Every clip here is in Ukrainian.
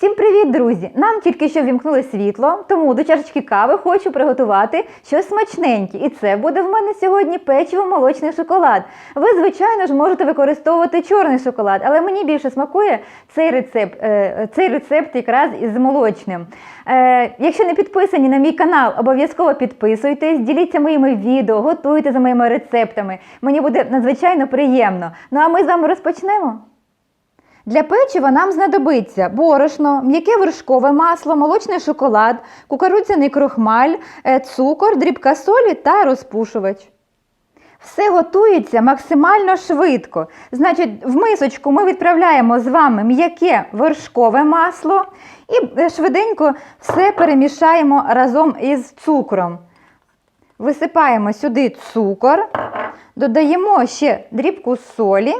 Привіт, друзі! Нам тільки що вімкнули світло, тому до чашечки кави хочу приготувати щось смачненьке. І це буде в мене сьогодні печиво молочний шоколад. Ви, звичайно ж, можете використовувати чорний шоколад, але мені більше смакує цей рецепт, е, цей рецепт якраз із молочним. Е, Якщо не підписані на мій канал, обов'язково підписуйтесь, діліться моїми відео, готуйте за моїми рецептами. Мені буде надзвичайно приємно. Ну а ми з вами розпочнемо. Для печива нам знадобиться борошно, м'яке вершкове масло, молочний шоколад, кукурудзяний крохмаль, е, цукор, дрібка солі та розпушувач. Все готується максимально швидко. Значить, в мисочку ми відправляємо з вами м'яке вершкове масло і е, швиденько все перемішаємо разом із цукром. Висипаємо сюди цукор, додаємо ще дрібку солі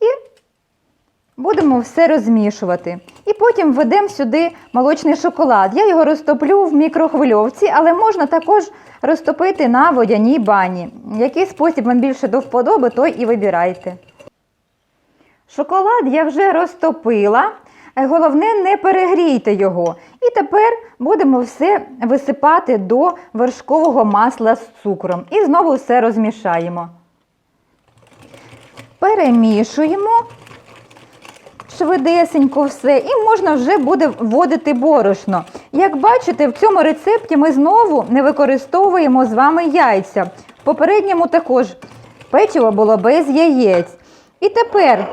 і Будемо все розмішувати. І потім введемо сюди молочний шоколад. Я його розтоплю в мікрохвильовці, але можна також розтопити на водяній бані. Який спосіб вам більше до вподоби, той і вибирайте. Шоколад я вже розтопила. Головне, не перегрійте його. І тепер будемо все висипати до вершкового масла з цукром. І знову все розмішаємо. Перемішуємо швидесенько все, і можна вже буде вводити борошно. Як бачите, в цьому рецепті ми знову не використовуємо з вами яйця. В попередньому також печиво було без яєць. І тепер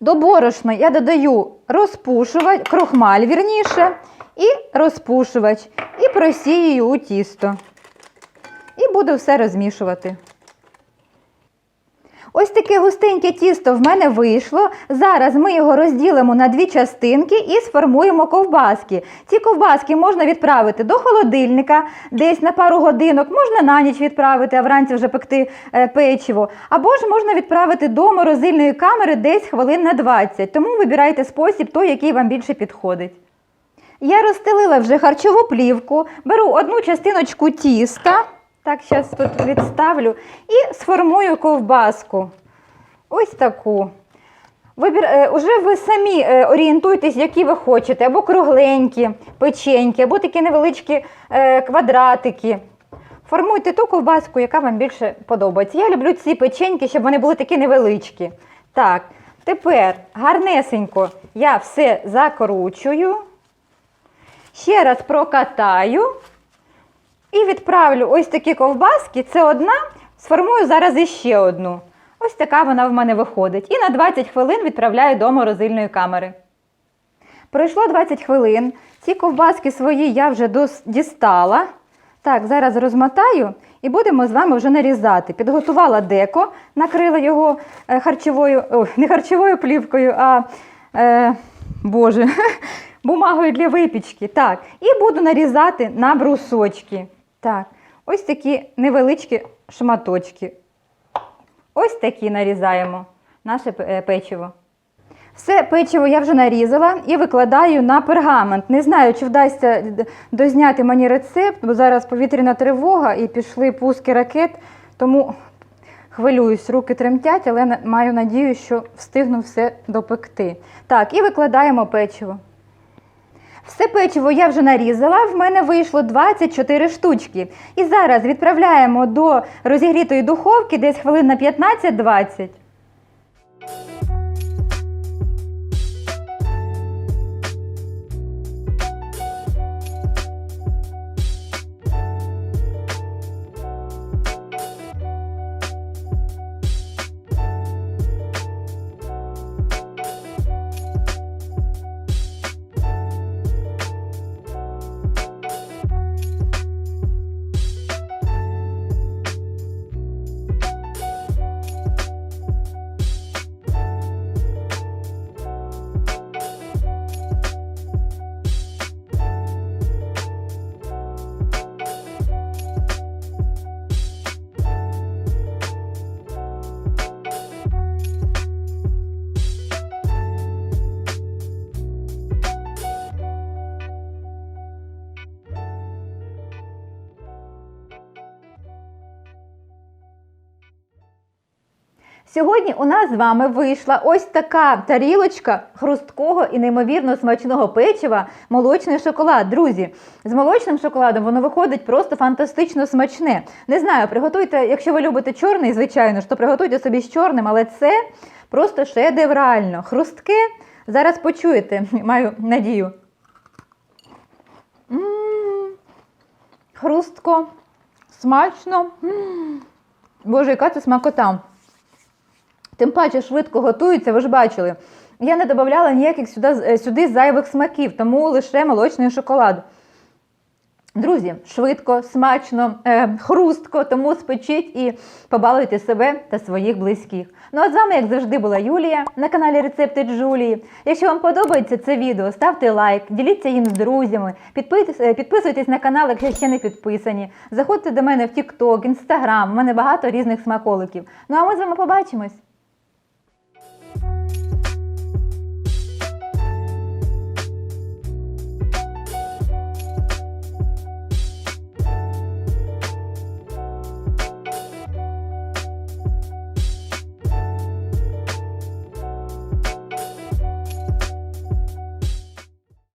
до борошна я додаю розпушувач, крохмаль вірніше, і розпушувач, і просію у тісто. І буду все розмішувати. Ось таке густеньке тісто в мене вийшло. Зараз ми його розділимо на дві частинки і сформуємо ковбаски. Ці ковбаски можна відправити до холодильника, десь на пару годинок, можна на ніч відправити, а вранці вже пекти е, печиво. Або ж можна відправити до морозильної камери десь хвилин на 20. Тому вибирайте спосіб, той, який вам більше підходить. Я розстелила вже харчову плівку, беру одну частиночку тіста. Так, зараз тут відставлю і сформую ковбаску. Ось таку. Вибір, е, уже ви самі е, орієнтуйтесь, які ви хочете, або кругленькі, печеньки, або такі невеличкі е, квадратики. Формуйте ту ковбаску, яка вам більше подобається. Я люблю ці печеньки, щоб вони були такі невеличкі. Так, тепер гарнесенько я все закручую. Ще раз прокатаю. І відправлю ось такі ковбаски. Це одна, сформую зараз іще одну. Ось така вона в мене виходить. І на 20 хвилин відправляю до морозильної камери. Пройшло 20 хвилин. Ці ковбаски свої я вже дістала. Так, зараз розмотаю і будемо з вами вже нарізати. Підготувала деко, накрила його е, харчовою, о, не харчовою плівкою, а е, боже, бумагою для випічки. Так, і буду нарізати на брусочки. Так, ось такі невеличкі шматочки. Ось такі нарізаємо наше е, печиво. Все печиво я вже нарізала і викладаю на пергамент. Не знаю, чи вдасться дозняти мені рецепт, бо зараз повітряна тривога і пішли пуски ракет, тому хвилююсь, руки тремтять, але маю надію, що встигну все допекти. Так, і викладаємо печиво. Все печиво я вже нарізала, в мене вийшло 24 штучки. І зараз відправляємо до розігрітої духовки десь хвилин на 15-20. Сьогодні у нас з вами вийшла ось така тарілочка хрусткого і неймовірно смачного печива молочний шоколад. Друзі, з молочним шоколадом воно виходить просто фантастично смачне. Не знаю, приготуйте, якщо ви любите чорний, звичайно ж, то приготуйте собі з чорним, але це просто шедеврально. Хрустке. Зараз почуєте, маю надію. М, Хрустко, смачно. М, Боже, яка це смакота. Тим паче швидко готується, ви ж бачили. Я не додавала ніяких сюди, е, сюди зайвих смаків, тому лише молочний шоколад. Друзі, швидко, смачно, е, хрустко, тому спечіть і побалуйте себе та своїх близьких. Ну а з вами, як завжди, була Юлія на каналі Рецепти Джулії. Якщо вам подобається це відео, ставте лайк, діліться їм з друзями, е, підписуйтесь на канал, якщо ще не підписані. Заходьте до мене в TikTok, Instagram, у мене багато різних смаколиків. Ну а ми з вами побачимось.